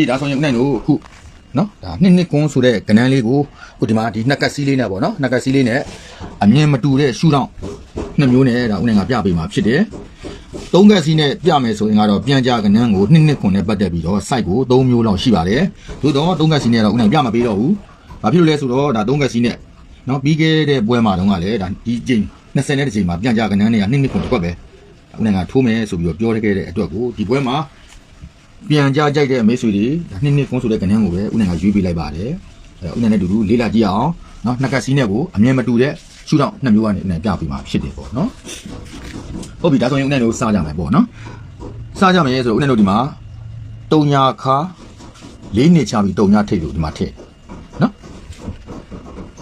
ဒီဒါဆိုရင်ဦးနိုင်တို့အခုနော်ဒါနှစ်နှစ်ကွန်းဆိုတဲ့ကနန်းလေးကိုအခုဒီမှာဒီနှစ်ကတ်စီးလေးနဲ့ပေါ့နော်နှစ်ကတ်စီးလေးနဲ့အမြင်မတူတဲ့ရှူတောင့်နှစ်မျိုးနဲ့ဒါဦးနိုင်ကပြပေးမှာဖြစ်တယ်သုံးကတ်စီးနဲ့ပြမယ်ဆိုရင်ကတော့ပြန်ကြကနန်းကိုနှစ်နှစ်ကွန်းနဲ့ပတ်သက်ပြီးတော့ site ကို၃မျိုးလောက်ရှိပါတယ်သို့တော့သုံးကတ်စီးနဲ့တော့ဦးနိုင်ပြမပေးတော့ဘူးဘာဖြစ်လို့လဲဆိုတော့ဒါသုံးကတ်စီးနဲ့နော်ပြီးခဲ့တဲ့ပွဲမှာတုန်းကလည်းဒါဒီချိန်20နဲ့တစ်ချိန်မှာပြန်ကြကနန်းတွေကနှစ်နှစ်ကွန်းတစ်ခွက်ပဲဦးနိုင်ကထိုးမယ်ဆိုပြီးတော့ပြောခဲ့တဲ့အတွက်ကိုဒီပွဲမှာ ပြန်ကြကြိုက်တဲ့မိတ်ဆွေတွေဒါနှစ်နှစ်ကွန်းဆိုတဲ့ကဏ္ဍကိုပဲဦးနိုင်ကရွေးပေးလိုက်ပါတယ်အဲဦးနိုင်နဲ့အတူတူလေးလာကြည့်အောင်နော်နှစ်ကတ်စီးနဲ့ကိုအမြင်မတူတဲ့ရှုထောင့်နှစ်မျိုးကနေဦးနိုင်ပြပေးမှာဖြစ်တယ်ပေါ့နော်ဟုတ်ပြီဒါဆိုရင်ဦးနိုင်တို့စကြမယ်ပေါ့နော်စကြမယ်ဆိုတော့ဦးနိုင်တို့ဒီမှာတုံညာခါလေးနှစ်ချပြီးတုံညာထိတ်လို့ဒီမှာထည့်နော်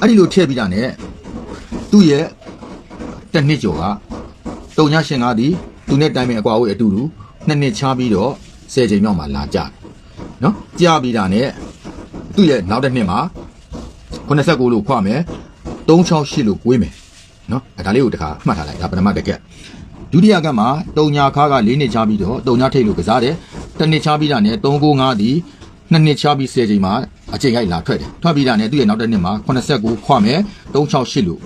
အဲ့ဒီလိုထည့်ပြီးတာ ਨੇ သူ့ရဲ့တစ်နှစ်ကျော်ကတုံညာရှင်ကားသည်သူနဲ့တိုင်ပင်အကွာအဝေးအတူတူနှစ်နှစ်ချပြီးတော့ 10ချိန်မြောက်မှာလာကြတယ်နော်ကြပြီးတာနဲ့သူ့ရဲ့နောက်တစ်နှစ်မှာ89လို့ခွမယ်368လို့ကိုးမယ်နော်အဲဒါလေးကိုတခါမှတ်ထားလိုက်ဒါပထမတစ်ကက်ဒုတိယကက်မှာတုံညာခါက၄နှစ်ချပြီးတော့တုံညာထိတ်လို့ကစားတယ်တစ်နှစ်ချပြီးတာနဲ့395ဒီနှစ်နှစ်ချပြီး10ချိန်မှာအချိန်ရိုက်လာထွက်တယ်ထွက်ပြီးတာနဲ့သူ့ရဲ့နောက်တစ်နှစ်မှာ89ခွမယ်368လို့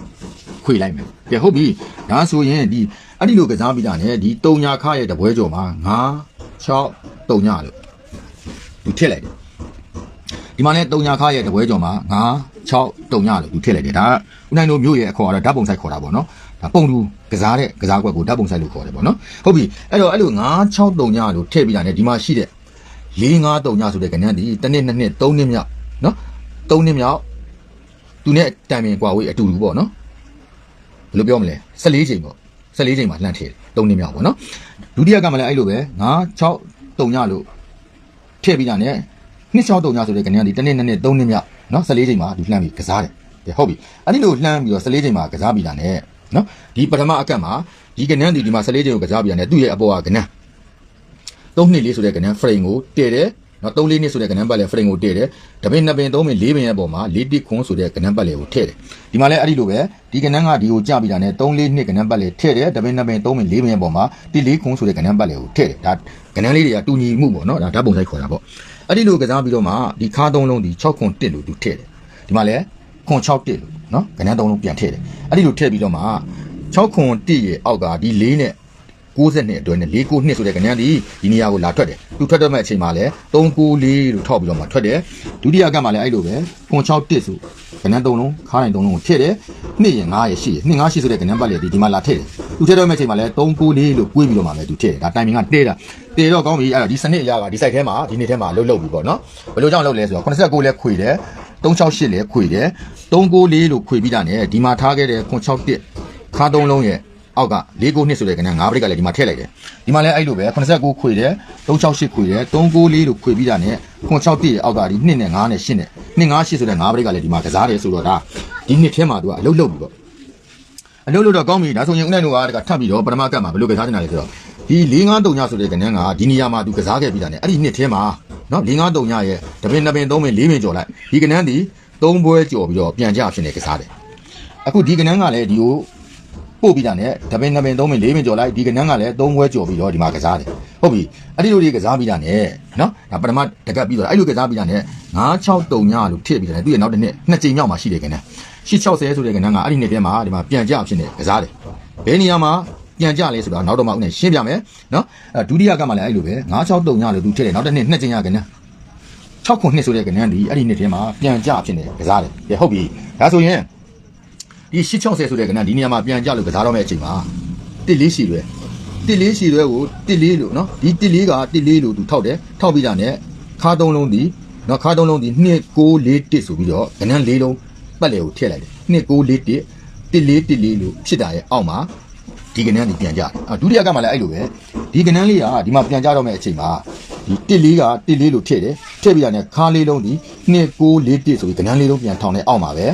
ခွေလိုက်မယ်ကဲဟုတ်ပြီဒါဆိုရင်ဒီအဲ့ဒီလိုကစားပြီးတာနဲ့ဒီတုံညာခါရဲ့တပွဲကြော်မှာ9 6 တုံညာလို့သူထည့်လိုက်တယ်ဒီမှာလည်းတုံညာခါရဲ့တပွဲကျော်မှာ9 6တုံညာလို့သူထည့်လိုက်တယ်ဒါကဦးနိုင်တို့မျိုးရဲ့အခေါ်ကတော့ဓာတ်ပုံဆိုင်ခေါ်တာပေါ့နော်ဒါပုံတူကစားတဲ့ကစားကွက်ကိုဓာတ်ပုံဆိုင်လို့ခေါ်တယ်ပေါ့နော်ဟုတ်ပြီအဲ့တော့အဲ့လို9 6တုံညာလို့ထည့်ပြီးတာ ਨੇ ဒီမှာရှိတဲ့4 5တုံညာဆိုတဲ့ကဏ္ဍဒီတစ်နှစ်နှစ်နှစ်3နှစ်မြောက်နော်3နှစ်မြောက်သူနဲ့တိုင်ပင်ကွာဝေးအတူတူပေါ့နော်ဘယ်လိုပြောမလဲ14ချိန်ပေါ့14ချိန်မှာလှမ်းထည့်တယ်3နှစ်မြောက်ပေါ့နော်ဒုတိယကမှလည်းအဲ့လိုပဲ9 6 တုံညလို့ထည့်ပြီးတာနဲ့နှစ်ချောင်းတုံညဆိုတဲ့ကနေကဒီတနေ့နှစ်နှစ်သုံးနှစ်မြောက်နော်14ချိန်မှာဒီလှမ်းပြီးကစားတယ်တဲ့ဟုတ်ပြီအဲ့ဒီလိုလှမ်းပြီးတော့14ချိန်မှာကစားပြီးတာနဲ့နော်ဒီပထမအကတ်မှာဒီကနန်းဒီဒီမှာ14ချိန်ကိုကစားပြီးတာနဲ့သူ့ရဲ့အပေါ်ကကနန်းသုံးနှစ်လေးဆိုတဲ့ကနန်း frame ကိုတည်တယ် နော်3လေးနှစ်ဆိုတဲ့ကဏ္ဍပတ်လေ frame ကိုတည့်တယ်တပင်နှစ်ပင်3ပင်4ပင်ရဲ့ပုံမှာ4တစ်ခွန်းဆိုတဲ့ကဏ္ဍပတ်လေကိုထည့်တယ်ဒီမှာလည်းအဲ့ဒီလိုပဲဒီကဏ္ဍကဒီကိုကြပြီးတာ ਨੇ 3လေးနှစ်ကဏ္ဍပတ်လေထည့်တယ်တပင်နှစ်ပင်3ပင်4ပင်ရဲ့ပုံမှာဒီ4ခွန်းဆိုတဲ့ကဏ္ဍပတ်လေကိုထည့်တယ်ဒါကဏ္ဍလေးတွေကတူညီမှုပေါ့နော်ဒါဓာတ်ပုံဆိုင်ခေါ်တာပေါ့အဲ့ဒီလိုကစားပြီးတော့မှဒီခါသုံးလုံးဒီ6ခွန်း1လို့သူထည့်တယ်ဒီမှာလည်းခွန်း6 1လို့နော်ကဏ္ဍ3လုံးပြန်ထည့်တယ်အဲ့ဒီလိုထည့်ပြီးတော့မှ6ခွန်း1ရဲ့အောက်ကဒီ4နဲ့ 60အတွဲနဲ့4 9နှစ်ဆိုတဲ့ကဏ္ဍဒီဒီနေရာကိုလာထွက်တယ်သူထွက်တော့မဲ့အချိန်မှာလည်း394လို့ထောက်ပြီးတော့မှထွက်တယ်ဒုတိယကမှလည်းအဲ့လိုပဲခွန်6 1ဆိုကဏ္ဍ3လုံးခါတိုင်း3လုံးကိုထည့်တယ်နှစ်ရင်9ရဲ့ရှိတယ်နှစ်9ရှိဆိုတဲ့ကဏ္ဍပတ်လေဒီဒီမှာလာထည့်တယ်သူထည့်တော့မဲ့အချိန်မှာလည်း394လို့ကွေးပြီးတော့မှလည်းသူထည့်တယ်ဒါတိုင်မင်ကတဲတာတဲတော့ကောင်းပြီအဲ့တော့ဒီစနစ်အရာကဒီ site ထဲမှာဒီနေ့ထဲမှာလှုပ်လှုပ်ပြီပေါ့နော်ဘယ်လိုကြောင့်လှုပ်လဲဆိုတော့89လဲခွေတယ်368လဲခွေတယ်394လို့ခွေပြီးတာ ਨੇ ဒီမှာထားခဲ့တဲ့ခွန်61ခါ3လုံးရဲ့ အောက်က၄ကိုနှစ်ဆိုတဲ့ကဏ္ဍ၅ပရိတ်ကလည်းဒီမှာထည့်လိုက်တယ်ဒီမှာလည်းအဲ့လိုပဲ89ခွေတယ်368ခွေတယ်394လို့ခွေပြီးတာနဲ့96တိရဲ့အောက်ကဒီ2နဲ့9နဲ့8နဲ့2 9 8ဆိုတဲ့၅ပရိတ်ကလည်းဒီမှာကစားတယ်ဆိုတော့ဒါဒီနှစ်ထဲမှာသူကအလုတ်လုတ်ပြီပေါ့အလုတ်လုတ်တော့ကောင်းပြီဒါဆိုရင်ဦးနိုင်တို့ကတကထပ်ပြီးတော့ပထမကတ်မှာဘယ်လိုကစားနေတာလဲဆိုတော့ဒီ၄9တုံညဆိုတဲ့ကဏ္ဍကဒီနေရာမှာသူကစားခဲ့ပြီးတာနဲ့အဲ့ဒီနှစ်ထဲမှာနော်၄9တုံညရဲ့တပင်နှစ်ပင်သုံးပင်လေးပင်ကျော်လိုက်ဒီကဏ္ဍဒီသုံးပွဲကျော်ပြီးတော့ပြန်ကြဖြစ်နေကစားတယ်အခုဒီကဏ္ဍကလည်းဒီကို ပို့ပြီးတာနဲ့တပင်နှစ်ပင်သုံးပင်လေးပင်ကျော်လိုက်ဒီကနန်းကလည်းသုံးပွဲကျော်ပြီးတော့ဒီမှာကစားတယ်ဟုတ်ပြီအဲ့ဒီလိုတွေကစားပြီးတာနဲ့နော်ဒါပထမတကတ်ပြီးတော့အဲ့လိုကစားပြီးတာနဲ့963တုံညလို့ထည့်ပြီးတာနဲ့သူ့ရဲ့နောက်တစ်နှစ်နှစ်ကြိမ်မြောက်မှာရှိတယ်ကနန်း860ဆိုတဲ့ကနန်းကအဲ့ဒီနှစ်ထဲမှာဒီမှာပြန်ကြဖြစ်နေကစားတယ်ဘယ်နေရာမှာပြန်ကြလဲဆိုတော့နောက်တော့မှဥနဲ့ရှင်းပြမယ်နော်အဲဒုတိယကမှလည်းအဲ့လိုပဲ963တုံညလို့သူထည့်တယ်နောက်တစ်နှစ်နှစ်ကြိမ်ရကနန်း6ခုနှစ်ဆိုတဲ့ကနန်းဒီအဲ့ဒီနှစ်ထဲမှာပြန်ကြဖြစ်နေကစားတယ်ကဲဟုတ်ပြီဒါဆိုရင် ဒီ860ဆိုတဲ့ကဏ္ဍဒီနေရာမှာပြန်ကြလို့ကစားတော့မယ့်အချိန်မှာတစ်လေးရှည်ရွယ်တစ်လေးရှည်ရွယ်ကိုတစ်လေးလို့နော်ဒီတစ်လေးကတစ်လေးလို့သူထောက်တယ်ထောက်ပြီးတာနဲ့ခါသုံးလုံးဒီနော်ခါသုံးလုံးဒီ2941တစ်ဆိုပြီးတော့ကဏ္ဍလေးလုံးပတ်လေကိုထည့်လိုက်တယ်2941တစ်လေးတစ်လေးလို့ဖြစ်တာရဲ့အောက်မှာဒီကဏ္ဍဒီပြန်ကြတယ်အဒုတိယကမှလည်းအဲ့လိုပဲဒီကဏ္ဍလေးကဒီမှာပြန်ကြတော့မယ့်အချိန်မှာဒီတစ်လေးကတစ်လေးလို့ထည့်တယ်ထည့်ပြီးတာနဲ့ခါလေးလုံးဒီ2941ဆိုပြီးကဏ္ဍလေးလုံးပြန်ထောင်တဲ့အောက်မှာပဲ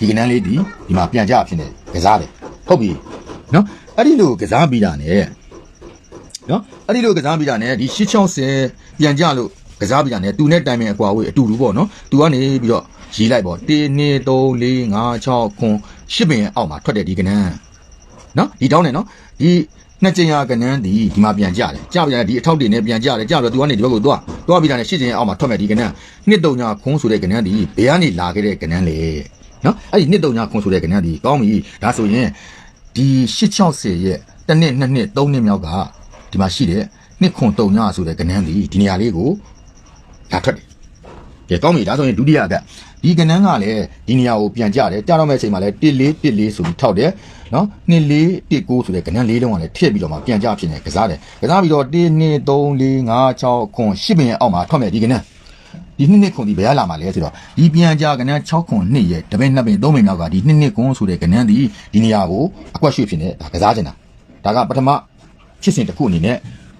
ဒီကနန်းလေးဒီဒီမှာပြန်ကြဖြစ်နေကစားတယ်ဟုတ်ပြီနော်အဲ့ဒီလိုကစားပြီးတာနဲ့နော်အဲ့ဒီလိုကစားပြီးတာနဲ့ဒီ660ပြန်ကြလို့ကစားပြီးတာနဲ့သူနဲ့တိုင်ပင်အကွာဝေးအတူတူပေါ့နော်သူကနေပြီးတော့ရေးလိုက်ပေါ့1 2 3 4 5 6 9 10ပင်အောက်မှာထွက်တယ်ဒီကနန်းနော်ဒီတောင်းနေနော်ဒီနှစ်ကြိမ်ရာကနန်းဒီဒီမှာပြန်ကြတယ်ကြပြန်ဒီအထောက်တွေနဲ့ပြန်ကြတယ်ကြပြီးတော့သူကနေဒီဘက်ကိုသွားသွားပြီးတာနဲ့ရှစ်ကြိမ်အောက်မှာထွက်မယ်ဒီကနန်းနှစ်တုံညာခွန်းဆိုတဲ့ကနန်းဒီဘေးကနေလာခဲ့တဲ့ကနန်းလေ နော်အဲ့ဒီနှစ်တုံညာခုံးဆိုတဲ့ကနန်းဒီကောင်းပြီဒါဆိုရင်ဒီ860ရဲ့တစ်နှစ်နှစ်နှစ်သုံးနှစ်မြောက်ကဒီမှာရှိတဲ့နှစ်ခွန်တုံညာဆိုတဲ့ကနန်းဒီဒီနေရာလေးကိုလာထွက်တယ်ကဲကောင်းပြီဒါဆိုရင်ဒုတိယကဒီကနန်းကလည်းဒီနေရာကိုပြန်ကြတယ်ကြာတော့မဲ့အချိန်မှာလည်း1 4 1 4ဆိုပြီးထောက်တယ်နော်2 4 1 9ဆိုတဲ့ကနန်းလေးလုံးကလည်းထည့်ပြီးတော့မှပြန်ကြဖြစ်နေကစားတယ်ကစားပြီးတော့1 2 3 4 5 6ခွန်10ပင်ရဲ့အောက်မှာထွက်မဲ့ဒီကနန်း ဒီနှစ်နှစ်ခွန်ဒီဘယ်ရလာမှာလဲဆိုတော့ဒီပြန်ကြကနန်း6ခွန်2ရဲ့တပည့်နှစ်ပင်3ပင်နောက်ကဒီနှစ်နှစ်ခွန်ဆိုတဲ့ကနန်းဒီဒီနေရာကိုအကွက်ရွှေ့ဖြစ်နေဒါကစားချင်တာဒါကပထမဖြစ်စဉ်တစ်ခုအနေနဲ့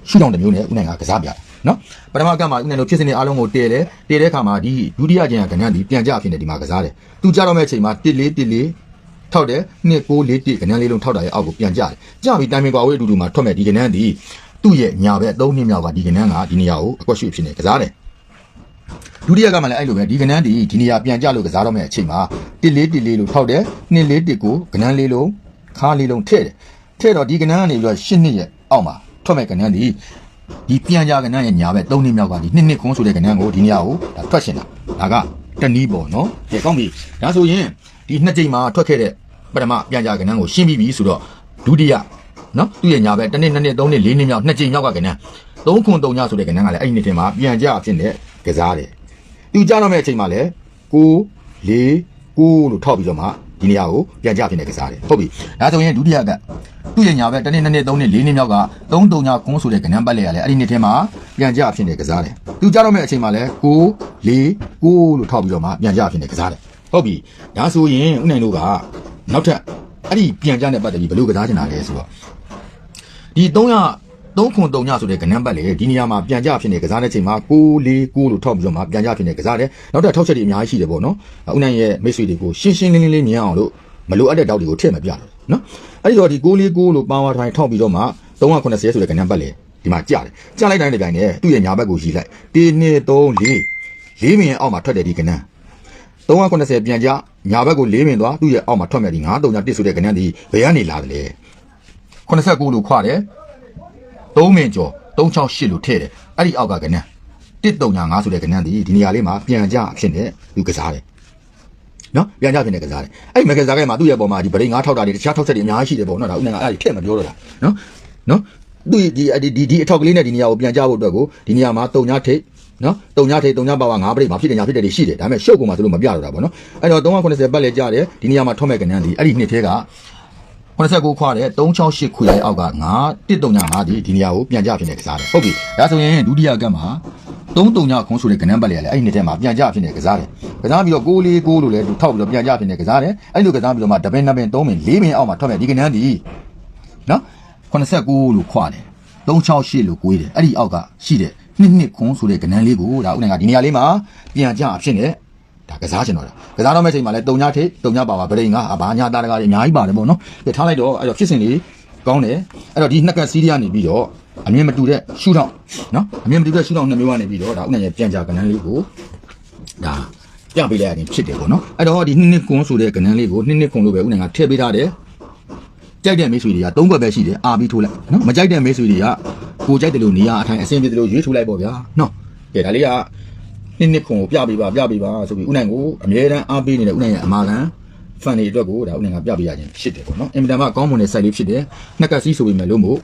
ရှုထောင့်တစ်မျိုးနဲ့ဥနိုင်ကကစားပြတယ်နော်ပထမကမှဥနိုင်တို့ဖြစ်စဉ်တွေအားလုံးကိုတည်တယ်တည်တဲ့အခါမှာဒီဒုတိယကျင်ကကနန်းဒီပြန်ကြဖြစ်နေဒီမှာကစားတယ်သူကြတော့မဲ့အချိန်မှာ1 4 1 4ထောက်တယ်2 9 4 1ကနန်းလေးလုံးထောက်တာရဲ့အောက်ကိုပြန်ကြတယ်ကြပြီးတိုင်ပင်ကွာဝေးအတူတူမှာထွက်မဲ့ဒီကနန်းဒီသူ့ရဲ့ညာဘက်3နှစ်မြောက်ကဒီကနန်းကဒီနေရာကိုအကွက်ရွှေ့ဖြစ်နေကစားတယ် ဒုတိယကမှလည်းအဲ့လိုပဲဒီကနန်းဒီဒီနေရာပြန်ကြလို့ကစားတော့မယ့်အချိန်မှာ1 4 1 4လို့ထောက်တယ်2 4 1 9ကနန်းလေးလုံးခါလေးလုံးထည့်တယ်ထည့်တော့ဒီကနန်းကနေပြီးတော့8နှစ်ရဲ့အောက်မှာထွက်မဲ့ကနန်းဒီဒီပြန်ကြကနန်းရဲ့ညာဘက်3နှစ်မြောက်ကဒီ2နှစ်ခွန်းဆိုတဲ့ကနန်းကိုဒီနေရာကိုဒါထွက်ရှင်တာဒါကတနည်းပေါ့နော်ကဲကောင်းပြီဒါဆိုရင်ဒီနှစ်ကြိမ်မှာထွက်ခဲ့တဲ့ပထမပြန်ကြကနန်းကိုရှင်းပြီးပြီဆိုတော့ဒုတိယနော်သူ့ရဲ့ညာဘက်တစ်နှစ်နှစ်နှစ်သုံးနှစ်လေးနှစ်မြောက်နှစ်ကြိမ်မြောက်ကကနန်း3ခွန်း3ညဆိုတဲ့ကနန်းကလည်းအဲ့ဒီနှစ်ထဲမှာပြန်ကြအဖြစ်နဲ့ ကစားတယ်သူကြားတော့မယ့်အချိန်မှာလည်း6 4 9လို့ထောက်ပြီးတော့မှဒီနေရာကိုပြန်ကြဖြစ်နေကစားတယ်ဟုတ်ပြီဒါဆိုရင်ဒုတိယကသူ့ရဲ့ညာဘက်တစ်နှစ်နှစ်နှစ်သုံးနှစ်လေးနှစ်မြောက်က3 3ည9ဆိုတဲ့ကဏ္ဍပတ်လေရလဲအဲ့ဒီနှစ်ထဲမှာပြန်ကြဖြစ်နေကစားတယ်သူကြားတော့မယ့်အချိန်မှာလည်း6 4 9လို့ထောက်ပြီးတော့မှပြန်ကြဖြစ်နေကစားတယ်ဟုတ်ပြီဒါဆိုရင်ဥနိုင်တို့ကနောက်ထပ်အဲ့ဒီပြန်ကြတဲ့ပတ်သက်ပြီးဘယ်လိုကစားချင်တာလဲဆိုတော့ဒီ300 3ခွန်3ညဆိုတဲ့ကဏ္ဍပတ်လေဒီနေရာမှာပြန်ကြဖြစ်နေကစားတဲ့ချိန်မှာ6 4 9လို့ထောက်ပြီးတော့မှပြန်ကြဖြစ်နေကစားတယ်နောက်ထပ်ထောက်ချက်တွေအများကြီးရှိတယ်ပေါ့နော်ဥနိုင်ရဲ့မိတ်ဆွေတွေကိုရှင်းရှင်းလင်းလင်းလေးမြင်အောင်လို့မလိုအပ်တဲ့တောက်တွေကိုထည့်မပြတော့နော်အဲ့ဒီတော့ဒီ6 4 9လို့ပါဝါထိုင်ထောက်ပြီးတော့မှ390ဆိုတဲ့ကဏ္ဍပတ်လေဒီမှာကြတယ်ကြလိုက်တိုင်းတစ်တိုင်းနဲ့သူ့ရဲ့ညာဘက်ကိုရီလိုက်1 2 3 4 4မြင်အောက်မှာထွက်တယ်ဒီကဏ္ဍ390ပြန်ကြညာဘက်ကို4မြင်သွားသူ့ရဲ့အောက်မှာထွက်မယ်ဒီ9 3ည1ဆိုတဲ့ကဏ္ဍဒီဘယ်ကနေလာတယ်လဲ89လို့ခွာတယ် 3မင်ကျော်368လို့ထည့်တယ်အဲ့ဒီအောက်ကကဏ္ဍ135ဆိုတဲ့ကဏ္ဍဒီဒီနေရာလေးမှာပြန်ကြအဖြစ်နဲ့သူကစားတယ်နော်ပြန်ကြဖြစ်နေကစားတယ်အဲ့ဒီမကစားခဲ့မှာသူ့ရဲ့ပုံမှာဒီဗရိတ်ငါးထောက်တာတွေတခြားထောက်ချက်တွေအများကြီးရှိတယ်ပေါ့နော်ဒါဥက္ကဋ္ဌအဲ့ဒီထည့်မပြောတော့တာနော်နော်သူဒီဒီဒီဒီအထောက်ကလေးနဲ့ဒီနေရာကိုပြန်ကြဖို့အတွက်ကိုဒီနေရာမှာတုံညာထိတ်နော်တုံညာထိတ်တုံညာပါဝါငါးပရိတ်မှာဖြစ်တယ်ညာဖြစ်တယ်တွေရှိတယ်ဒါပေမဲ့ရှုပ်ကုန်မှာဆိုလို့မပြတော့တာပေါ့နော်အဲ့တော့390ပတ်လဲကြတယ်ဒီနေရာမှာထွက်မဲ့ကဏ္ဍဒီအဲ့ဒီနှစ်ထဲက 89ခွာတဲ့368ခွေရဲ့အောက်က9 135ဒီဒီနေရာကိုပြန်ကြဖြစ်နေကစားတယ်ဟုတ်ပြီဒါဆိုရင်ဒုတိယကတ်မှာ339ခွန်ဆိုတဲ့ကဏ္ဍပတ်လေးကလည်းအဲ့ဒီနှစ်ထဲမှာပြန်ကြဖြစ်နေကစားတယ်ကစားပြီးတော့6 4 6လို့လည်းသူထောက်ပြီးတော့ပြန်ကြဖြစ်နေကစားတယ်အဲ့လိုကစားပြီးတော့မှတပင်းနှစ်ပင်း3ပင်း4ပင်းအောက်မှာထွက်မဲ့ဒီကဏ္ဍဒီနော်89လို့ခွာတယ်368လို့ကိုးတယ်အဲ့ဒီအောက်ကရှိတဲ့နှစ်နှစ်ခွန်ဆိုတဲ့ကဏ္ဍလေးကိုဒါဥနိုင်ကဒီနေရာလေးမှာပြန်ကြဖြစ်နေ ဒါကစားချင်တော့တာကစားတော့မဲ့ချိန်မှာလဲတုံညထိတုံညပါပါဗရိန်ကဘာညာတာတကားတွေအများကြီးပါတယ်ပေါ့နော်ကဲထားလိုက်တော့အဲ့တော့ဖြစ်စဉ်လေးကောင်းတယ်အဲ့တော့ဒီနှစ်ကစီးရီးယားနေပြီးတော့အမြင်မတူတဲ့ရှူထောင့်နော်အမြင်မတူတဲ့ရှူထောင့်နှစ်မျိုးကနေပြီးတော့ဒါဥနိုင်ရဲ့ပြန်ကြကဏ္ဍလေးကိုဒါပြပေးလိုက်ရရင်ဖြစ်တယ်ပေါ့နော်အဲ့တော့ဒီနှစ်နှစ်ခွန်ဆိုတဲ့ကဏ္ဍလေးကိုနှစ်နှစ်ခွန်လို့ပဲဥနိုင်ကထည့်ပေးထားတယ်ကြိုက်တဲ့မိတ်ဆွေတွေက၃ဘက်ပဲရှိတယ်အာပြီးထိုးလိုက်နော်မကြိုက်တဲ့မိတ်ဆွေတွေကကိုကြိုက်တယ်လို့နေရာအထိုင်အဆင်ပြေတယ်လို့ရွေးထိုးလိုက်ပေါ့ဗျာနော်ကဲဒါလေးက နှစ်နှစ်ခွန်ကိုပြပေးပါပြပေးပါဆိုပြီးဥနိုင်ကိုအမြဲတမ်းအားပေးနေတဲ့ဥနိုင်ရဲ့အမာခံဖန်တွေအတွက်ကိုဒါဥနိုင်ကပြပေးရခြင်းဖြစ်တယ်ပေါ့နော်အင်မတန်မှကောင်းမွန်တဲ့ site လေးဖြစ်တယ်နှစ်ကစီးဆိုပေမဲ့လို့မို့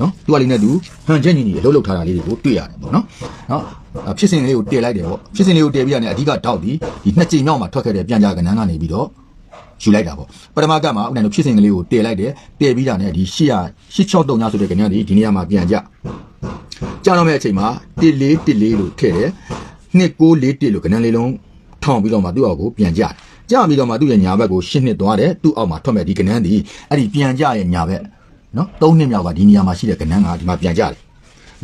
နော်သူကလေးနဲ့သူဟန်ချက်ညီညီအလုပ်လုပ်ထားတာလေးတွေကိုတွေ့ရတယ်ပေါ့နော်နော်အဲ့ဖြစ်စဉ်လေးကိုတည်လိုက်တယ်ပေါ့ဖြစ်စဉ်လေးကိုတည်ပြီးရတဲ့အဓိကတောက်ဒီဒီနှစ်ကြိမ်မြောက်မှာထွက်ခဲ့တဲ့ပြန်ကြကဏ္ဍကနေပြီးတော့ယူလိုက်တာပေါ့ပထမကမှာဥနိုင်တို့ဖြစ်စဉ်ကလေးကိုတည်လိုက်တယ်တည်ပြီးတာနဲ့ဒီ800 863ညဆိုတဲ့ကဏ္ဍဒီဒီနေရာမှာပြန်ကြကြာတော့မဲ့အချိန်မှာ14 14လို့ထည့်တယ် 2941လို့ကဏ္ဍလေးလုံးထောင်ပြီးတော့မှသူ့အောက်ကိုပြန်ကြတယ်ကြာပြီးတော့မှသူ့ရဲ့ညာဘက်ကိုရှင်းနှစ်သွားတယ်သူ့အောက်မှာထွက်မဲ့ဒီကဏ္ဍဒီအဲ့ဒီပြန်ကြရဲ့ညာဘက်နော်၃နှစ်မြောက်ကဒီနေရာမှာရှိတဲ့ကဏ္ဍကဒီမှာပြန်ကြတယ်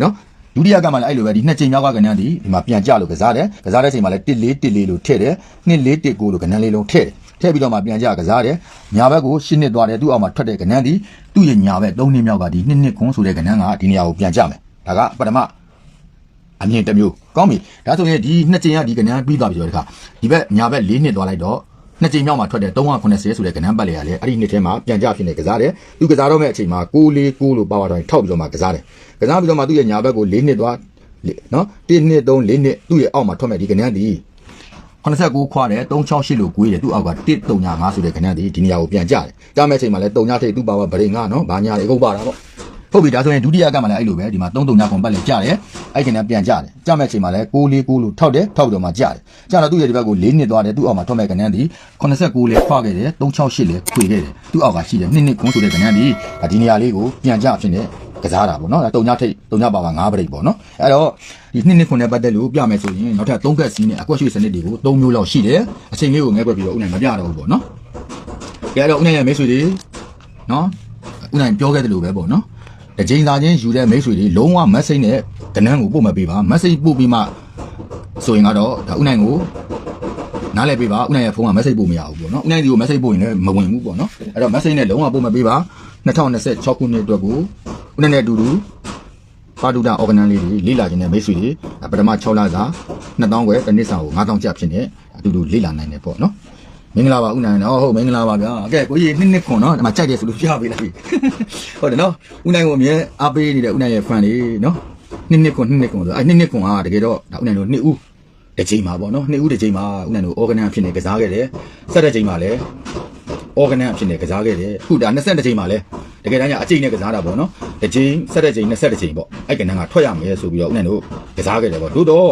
နော်ဒုတိယကမှလည်းအဲ့လိုပဲဒီနှစ်ချိန်မြောက်ကကဏ္ဍဒီဒီမှာပြန်ကြလို့ကစားတယ်ကစားတဲ့အချိန်မှာလည်း1414လို့ထည့်တယ်2419လို့ကဏ္ဍလေးလုံးထည့်တယ်ထည့်ပြီးတော့မှပြန်ကြကစားတယ်ညာဘက်ကိုရှင်းနှစ်သွားတယ်သူ့အောက်မှာထွက်တဲ့ကဏ္ဍဒီသူ့ရဲ့ညာဘက်၃နှစ်မြောက်ကဒီနှစ်နှစ်ခွန်းဆိုတဲ့ကဏ္ဍကဒီနေရာကိုပြန်ကြမယ်ဒါကပထမ အမြင်တစ်မျိုးကောင်းပြီဒါဆိုရင်ဒီနှစ်ကြိမ်ကဒီကဏ္ဍပြီးသွားပြီဆိုတော့ဒီခါဒီဘက်ညာဘက်၄နှစ်သွားလိုက်တော့နှစ်ကြိမ်မြောက်မှာထွက်တဲ့380ဆိုတဲ့ကဏ္ဍပတ်လေကလည်းအဲ့ဒီနှစ်ထဲမှာပြန်ကြဖြစ်နေကစားတယ်သူကစားတော့မဲ့အချိန်မှာ649လို့ပါဝါတိုင်းထောက်ပြီးတော့မှကစားတယ်ကစားပြီးတော့မှသူ့ရဲ့ညာဘက်ကို၄နှစ်သွားနော်1နှစ်3 4နှစ်သူ့ရဲ့အောက်မှာထွက်မဲ့ဒီကဏ္ဍဒီ89ခွာတယ်368လို့ကွေးတယ်သူ့အောက်က135ဆိုတဲ့ကဏ္ဍဒီဒီနေရာကိုပြန်ကြတယ်ကြားမဲ့အချိန်မှာလည်း3ညထိပ်သူ့ပါဝါဗရိန်ကနော်ဘာညာတွေအကုန်ပါတာပေါ့ ဟုတ်ပြီဒါဆိုရင်ဒုတိယကမှလည်းအဲ့လိုပဲဒီမှာ3 3ညခွန်ပတ်လေကြတယ်အဲ့ကဏ္ဍပြန်ကြတယ်ကြမဲ့အချိန်မှာလည်း649လို့ထောက်တယ်ထောက်ပြီးတော့မှကြတယ်ကြတော့သူ့ရဲ့ဒီဘက်ကို၄နှစ်သွားတယ်သူ့အောက်မှာထွက်မဲ့ကဏ္ဍဒီ89လဲခွာခဲ့တယ်368လဲခွေခဲ့တယ်သူ့အောက်ကရှိတယ်နှစ်နှစ်ခွန်ဆိုတဲ့ကဏ္ဍဒီဒီနေရာလေးကိုပြန်ကြဖြစ်နေကစားတာပေါ့နော်ဒါတုံညထိတ်တုံညပါပါ9ပရိတ်ပေါ့နော်အဲ့တော့ဒီနှစ်နှစ်ခွန်နဲ့ပတ်သက်လို့ပြမယ်ဆိုရင်နောက်ထပ်3ကက်စီးနဲ့အကွက်ရွှေစနစ်တွေကို3မျိုးလောက်ရှိတယ်အချိန်လေးကိုငဲ့ကွက်ပြီးတော့ဥနိုင်မပြတော့ဘူးပေါ့နော်ကဲအဲ့တော့ဥနိုင်ရဲ့မိတ်ဆွေတွေနော်ဥနိုင်ပြောခဲ့တယ်လို့ပဲပေါ့နော် တကြိမ်သာချင်းယူတဲ့မိတ်ဆွေတွေလုံးဝမက်ဆေ့နဲ့ကနန်းကိုပို့မပေးပါမက်ဆေ့ပို့ပြီးမှဆိုရင်ကတော့ဒါဥနိုင်ကိုနားလည်ပေးပါဥနိုင်ရဲ့ဖုန်းကမက်ဆေ့ပို့မရဘူးပေါ့နော်ဥနိုင်ဒီကိုမက်ဆေ့ပို့ရင်လည်းမဝင်ဘူးပေါ့နော်အဲ့တော့မက်ဆေ့နဲ့လုံးဝပို့မပေးပါ2026ခုနှစ်အတွက်ကိုဥနိုင်နဲ့အတူတူပါတူတာ organ လေးတွေလေ့လာခြင်းနဲ့မိတ်ဆွေတွေပထမ6လစာ2000ခွဲတစ်နှစ်စာကို9000ကျပ်ဖြစ်နေအတူတူလေ့လာနိုင်တယ်ပေါ့နော် မင်္ဂလာပါဥနိုင်နော်ဟုတ်မင်္ဂလာပါဗျာကဲကိုကြီးနှစ်နှစ်ခွန်နော်ဒီမှာကြိုက်တယ်ဆိုလို့ပြပေးလိုက်ပြီဟုတ်တယ်နော်ဥနိုင်ကိုအမြဲအားပေးနေတဲ့ဥနိုင်ရဲ့ fan လေးနော်နှစ်နှစ်ခွန်နှစ်နှစ်ခွန်ဆိုအဲနှစ်နှစ်ခွန်ကတကယ်တော့ဒါဥနိုင်တို့နှစ်ဦးတစ်ချိန်မှာပေါ့နော်နှစ်ဦးတစ်ချိန်မှာဥနိုင်တို့ organ ဖြစ်နေကစားခဲ့တယ်ဆက်တဲ့ချိန်မှာလည်း organ ဖြစ်နေကစားခဲ့တယ်အခုဒါ22ချိန်မှာလဲတကယ်တမ်းကျအချိန်နဲ့ကစားတာပေါ့နော်တစ်ချိန်ဆက်တဲ့ချိန်22ချိန်ပေါ့အဲ့ကဏ္ဍကထွက်ရမယ်ဆိုပြီးတော့ဥနိုင်တို့ကစားခဲ့တယ်ပေါ့သို့တော့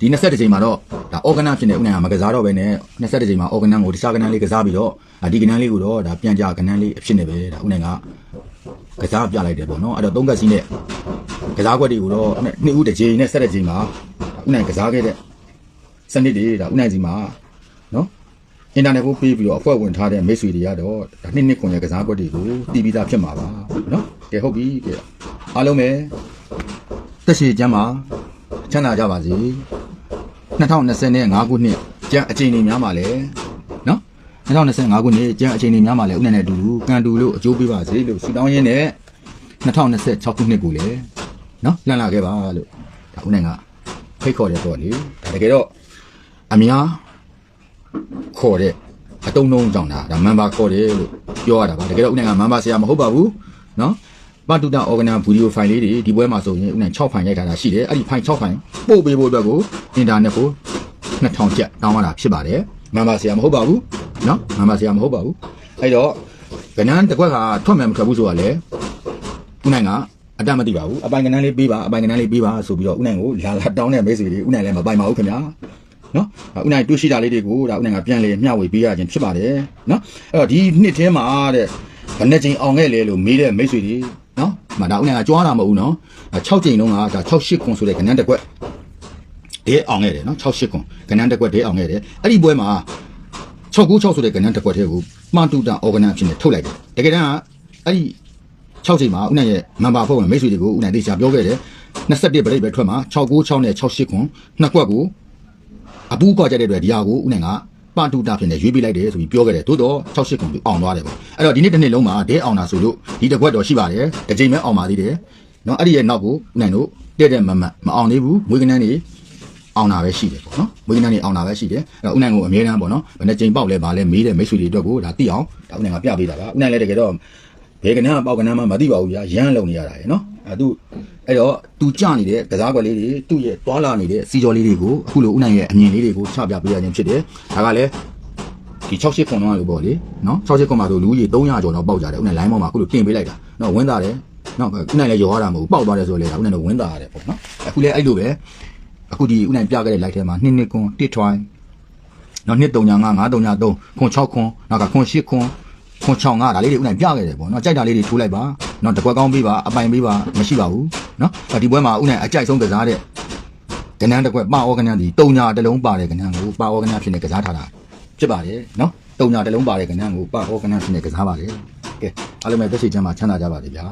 ဒီ22ချိန်မှာတော့ ဒါ organ ဖြစ်နေဥနိုင်ကမကစားတော့ဘဲနဲ့22ချိန်မှာ organ ကိုတခြားကဏ္ဍလေးကစားပြီးတော့ဒီကဏ္ဍလေးကိုတော့ဒါပြန်ကြကဏ္ဍလေးအဖြစ်နေပဲဒါဥနိုင်ကကစားပြလိုက်တယ်ပေါ့နော်အဲ့တော့သုံးကက်စီးနဲ့ကစားခွက်တွေကိုတော့နှစ်ဦးတစ်ချိန်နဲ့ဆက်တဲ့ချိန်မှာဥနိုင်ကစားခဲ့တဲ့စနစ်တွေဒါဥနိုင်စီမှာနော်အင်တာနက်ကိုပေးပြီးတော့အဖွဲ့ဝင်ထားတဲ့မိတ်ဆွေတွေကတော့ဒါနှစ်နှစ်ခွန်ရဲ့ကစားကွက်တွေကိုတည်ပြီးသားဖြစ်မှာပါနော်ကဲဟုတ်ပြီကဲအားလုံးပဲတက်ရှိကျမ်းမှာချမ်းသာကြပါစေ 2025ခုနှစ်ကျန်းအချိန်တွေများပါလေနော်2025ခုနှစ်ကျန်းအချိန်တွေများပါလေဥနဲ့နဲ့အတူတူကန်တူလို့အကျိုးပေးပါစေလို့ဆုတောင်းရင်းနဲ့2026ခုနှစ်ကိုလည်းနော်လှမ်းလာခဲ့ပါလို့ဒါဥနဲ့ကဖိတ်ခေါ်တယ်ပေါ့လေဒါတကယ်တော့အများခေါ်တဲ့အတုံးတုံးကြောင့်ဒါဒါမန်ဘာခေါ်တယ်လို့ပြောရတာပါတကယ်တော့ဦးနိုင်ကမန်ဘာဆရာမဟုတ်ပါဘူးနော် ပတူတာ organ ဗီဒီယိုဖိုင်လေးတွေဒီပွဲမှာဆိုရင်ဦးနိုင်6ဖိုင်ရိုက်ထားတာရှိတယ်အဲ့ဒီဖိုင်6ဖိုင်ပို့ပေးဖို့အတွက်ကိုအင်တာနက်ကို2000ကျပ်တောင်းရတာဖြစ်ပါတယ်မန်ဘာဆရာမဟုတ်ပါဘူးနော်မန်ဘာဆရာမဟုတ်ပါဘူးအဲ့တော့ကနန်းတစ်ခွက်ကထွက်မယ်မထွက်ဘူးဆိုတာလေဦးနိုင်ကအတတ်မသိပါဘူးအပိုင်ကနန်းလေးပေးပါအပိုင်ကနန်းလေးပေးပါဆိုပြီးတော့ဦးနိုင်ကိုလာလာတောင်းတဲ့မိတ်ဆွေတွေဦးနိုင်လည်းမပိုင်ပါဘူးခင်ဗျာနော်ဒါဥနိုင်တွေ့ရှိတာလေးတွေကိုဒါဥနိုင်ကပြန်လေမျှဝေပေးရခြင်းဖြစ်ပါတယ်နော်အဲ့တော့ဒီနှစ်ထဲမှာတဲ့ဘယ်နှစ်ချိန်အောင်ခဲ့လဲလို့မေးတဲ့မိတ်ဆွေတွေနော်မ ဒါဥနိုင်ကကြွားတာမဟုတ်ဘူးနော်6ချိန်လုံးကဒါ68ခွန်ဆိုတဲ့ကဏ္ဍတစ်ကွက်ဒဲအောင်ခဲ့တယ်နော်68ခွန်ကဏ္ဍတစ်ကွက်ဒဲအောင်ခဲ့တယ်အဲ့ဒီပွဲမှာ696ဆိုတဲ့ကဏ္ဍတစ်ကွက်ထဲကိုမှန်တူတာ organ ဖြစ်နေထုတ်လိုက်တယ်တကယ်တမ်းကအဲ့ဒီ6ချိန်မှာဥနိုင်ရဲ့မန်ပါဖွဲ့ဝင်မိတ်ဆွေတွေကိုဥနိုင်တေချာပြောခဲ့တယ်21ပရိတ်ပဲထွက်မှာ696နဲ့68ခွန်နှစ်ကွက်ကိုအပူးကွာကြတဲ့အတွက်ဒီဟာကိုဦးနိုင်က ပတူတာဖြစ်နေရွေးပေးလိုက်တယ်ဆိုပြီးပြောခဲ့တယ်သို့တော့68ခုသူအောင်သွားတယ်ပေါ့အဲ့တော့ဒီနေ့တစ်နေ့လုံးမှာဒဲအောင်တာဆိုလို့ဒီတစ်ခွက်တော့ရှိပါတယ်တစ်ချိန်ပဲအောင်ပါသေးတယ်နော်အဲ့ဒီရဲ့နောက်ကိုဦးနိုင်တို့တဲ့တဲ့မမတ်မအောင်သေးဘူးမွေးကနန်းနေအောင်တာပဲရှိတယ်ပေါ့နော်မွေးကနန်းနေအောင်တာပဲရှိတယ်အဲ့တော့ဦးနိုင်ကိုအမြဲတမ်းပေါ့နော်ဘယ်နဲ့ချိန်ပေါက်လဲဗာလဲမေးတဲ့မိတ်ဆွေတွေအတွက်ကိုဒါသိအောင်ဒါဦးနိုင်ကပြပေးတာပါဦးနိုင်လည်းတကယ်တော့ဘယ်ကနန်းကပေါက်ကနန်းမှမသိပါဘူးကြာရမ်းလုံနေရတာရယ်နော် အဲ့သူအဲ့တော့သူကြနေတဲ့ကစားကွက်လေးတွေသူ့ရဲ့တွာလာနေတဲ့စီကြော်လေးတွေကိုအခုလိုဦးနိုင်ရဲ့အမြင်လေးတွေကိုချပြပေးရခြင်းဖြစ်တယ်ဒါကလည်းဒီ68ခွန်တော့လို့ပေါ့လေနော်68ခွန်မှာဆိုလူကြီး300ကျော်တော့ပေါက်ကြတယ်ဦးနိုင် line ပေါ်မှာအခုလိုတင်ပေးလိုက်တာနော်ဝင်းသားတယ်နော်ဦးနိုင်လည်းရောရတာမဟုတ်ဘူးပေါက်သွားတယ်ဆိုလေဦးနိုင်တော့ဝင်းသားရတယ်ပေါ့နော်အခုလည်းအဲ့လိုပဲအခုဒီဦးနိုင်ပြခဲ့တဲ့ live ထဲမှာနှစ်နှစ်ခွန်တစ်ထွိုင်းနော်နှစ်3ညာ9 9 3ညာ3ခွန်6ခွန်နောက်ကခွန်8ခွန်ခွန်6 5ဒါလေးတွေဦးနိုင်ပြခဲ့တယ်ပေါ့နော်ကြိုက်တာလေးတွေထိုးလိုက်ပါ နော်တကွက်ကောင်းပေးပါအပိုင်ပေးပါမရှိပါဘူးနော်ဒီပွဲမှာဦးနိုင်အကြိုက်ဆုံးကစားတဲ့ကနန်းတစ်ကွက်ပါဩကနန်းဒီ3ညာတစ်လုံးပါတဲ့ကနန်းကိုပါဩကနန်းဖြစ်နေကစားထားတာဖြစ်ပါတယ်နော်3ညာတစ်လုံးပါတဲ့ကနန်းကိုပါဩကနန်းဖြစ်နေကစားပါတယ်ကဲအားလုံးပဲသက်ရှိချမ်းမှာချမ်းသာကြပါစေဗျာ